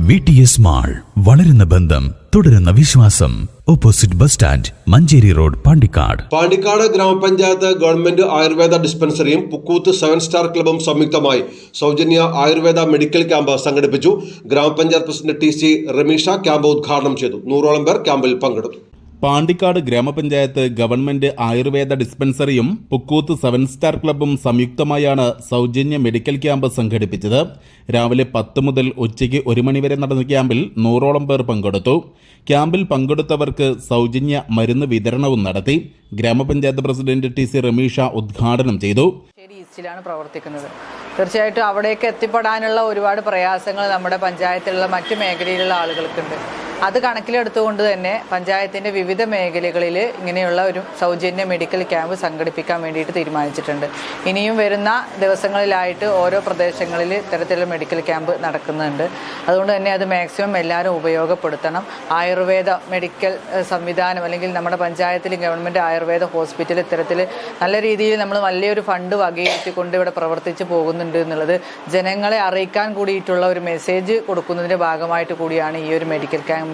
V T S mall വളരുന്ന ബന്ധം തുടരുന്ന വിശ്വാസം. Opposite bus stand Manjeri road Pandikkad. Pandikkad ഗ്രാമപഞ്ചായത്ത് ഗവൺമെന്റ് ആയുർവേദ ഡിസ്പെൻസറിയും പുക്കൂത്ത് സെവൻ സ്റ്റാർ ക്ലബും സംയുക്തമായി സൗജന്യ ആയുർവേദ മെഡിക്കൽ ക്യാമ്പ് സംഘടിപ്പിച്ചു. ഗ്രാമപഞ്ചായത്ത് president T C Ramisha camp ഉദ്ഘാടനം ചെയ്തു. നൂറോളം പേർ ക്യാമ്പിൽ പങ്കെടുത്തു. പാണ്ടിക്കാട് ഗ്രാമപഞ്ചായത്ത് ഗവൺമെന്റ് ആയുർവേദ ഡിസ്പെൻസറിയും പുക്കൂത്ത് സെവൻ സ്റ്റാർ ക്ലബ്ബും സംയുക്തമായാണ് സൗജന്യ മെഡിക്കൽ ക്യാമ്പ് സംഘടിപ്പിച്ചത്. രാവിലെ പത്ത് മുതൽ ഉച്ചയ്ക്ക് ഒരു മണിവരെ നടന്ന ക്യാമ്പിൽ നൂറോളം പേർ പങ്കെടുത്തു. ക്യാമ്പിൽ പങ്കെടുത്തവർക്ക് സൗജന്യ മരുന്ന് വിതരണവും നടത്തി. ഗ്രാമപഞ്ചായത്ത് പ്രസിഡന്റ് ടി സി റമീഷ ഉദ്ഘാടനം ചെയ്തു. ഈസ്റ്റിലാണ് പ്രവർത്തിക്കുന്നത്. തീർച്ചയായിട്ടും അവിടേക്ക് എത്തിപ്പെടാനുള്ള ഒരുപാട് പ്രയാസങ്ങൾ നമ്മുടെ പഞ്ചായത്തിലുള്ള മറ്റു മേഖലയിലുള്ള ആളുകൾക്കുണ്ട്. അത് കണക്കിലെടുത്തുകൊണ്ട് തന്നെ പഞ്ചായത്തിന്റെ വിവിധ മേഖലകളിൽ ഇങ്ങനെയുള്ള ഒരു സൗജന്യ മെഡിക്കൽ ക്യാമ്പ് സംഘടിപ്പിക്കാൻ വേണ്ടിയിട്ട് തീരുമാനിച്ചിട്ടുണ്ട്. ഇനിയും വരുന്ന ദിവസങ്ങളിലായിട്ട് ഓരോ പ്രദേശങ്ങളിൽ ഇത്തരത്തിലുള്ള മെഡിക്കൽ ക്യാമ്പ് നടക്കുന്നുണ്ട്. അതുകൊണ്ട് തന്നെ അത് മാക്സിമം എല്ലാവരും ഉപയോഗപ്പെടുത്തണം. ആയുർവേദ മെഡിക്കൽ സംവിധാനം അല്ലെങ്കിൽ നമ്മുടെ പഞ്ചായത്തിൽ ഗവൺമെന്റ് ആയുർവേദ ഹോസ്പിറ്റൽ ഇത്തരത്തിൽ നല്ല രീതിയിൽ നമ്മൾ വലിയൊരു ഫണ്ട് വകയിരുത്തിക്കൊണ്ട് ഇവിടെ പ്രവർത്തിച്ച് പോകുന്നുണ്ട് എന്നുള്ളത് ജനങ്ങളെ അറിയിക്കാൻ കൂടിയിട്ടുള്ള ഒരു മെസ്സേജ് കൊടുക്കുന്നതിന്റെ ഭാഗമായിട്ട് കൂടിയാണ് ഈ ഒരു മെഡിക്കൽ ക്യാമ്പ്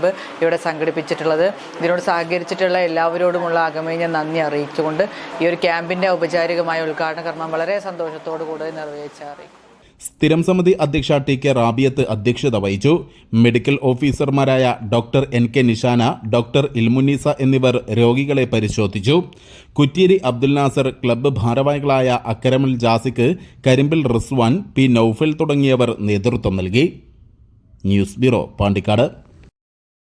ഇവിടെ സംഘടിപ്പിച്ചിട്ടുള്ളത്. ഇതിനോട് സഹകരിച്ചിട്ടുള്ള എല്ലാവരോടുമുള്ള ആകമേ ഞാൻ നന്ദി അറിയിച്ചുകൊണ്ട് ഈ ഒരു ക്യാമ്പിന്റെ ഔപചാരികമായ ഉദ്ഘാടന കർമ്മം വളരെ സന്തോഷത്തോടു കൂടി നിർവഹിച്ച സ്ഥിരം സമിതി അധ്യക്ഷ ടി കെ റാബിയത്ത് അധ്യക്ഷത വഹിച്ചു. മെഡിക്കൽ ഓഫീസർമാരായ doctor N K Nishana doctor Ilmunisa എന്നിവർ രോഗികളെ പരിശോധിച്ചു. കുറ്റ്യേരി അബ്ദുൽ നാസർ ക്ലബ്ബ് ഭാരവാഹികളായ അക്കരമൽ ജാസിക്ക് കരിമ്പിൽ റിസ്വാൻ പി നൌഫൽ തുടങ്ങിയവർ നേതൃത്വം നൽകി. News bureau Pandikkad.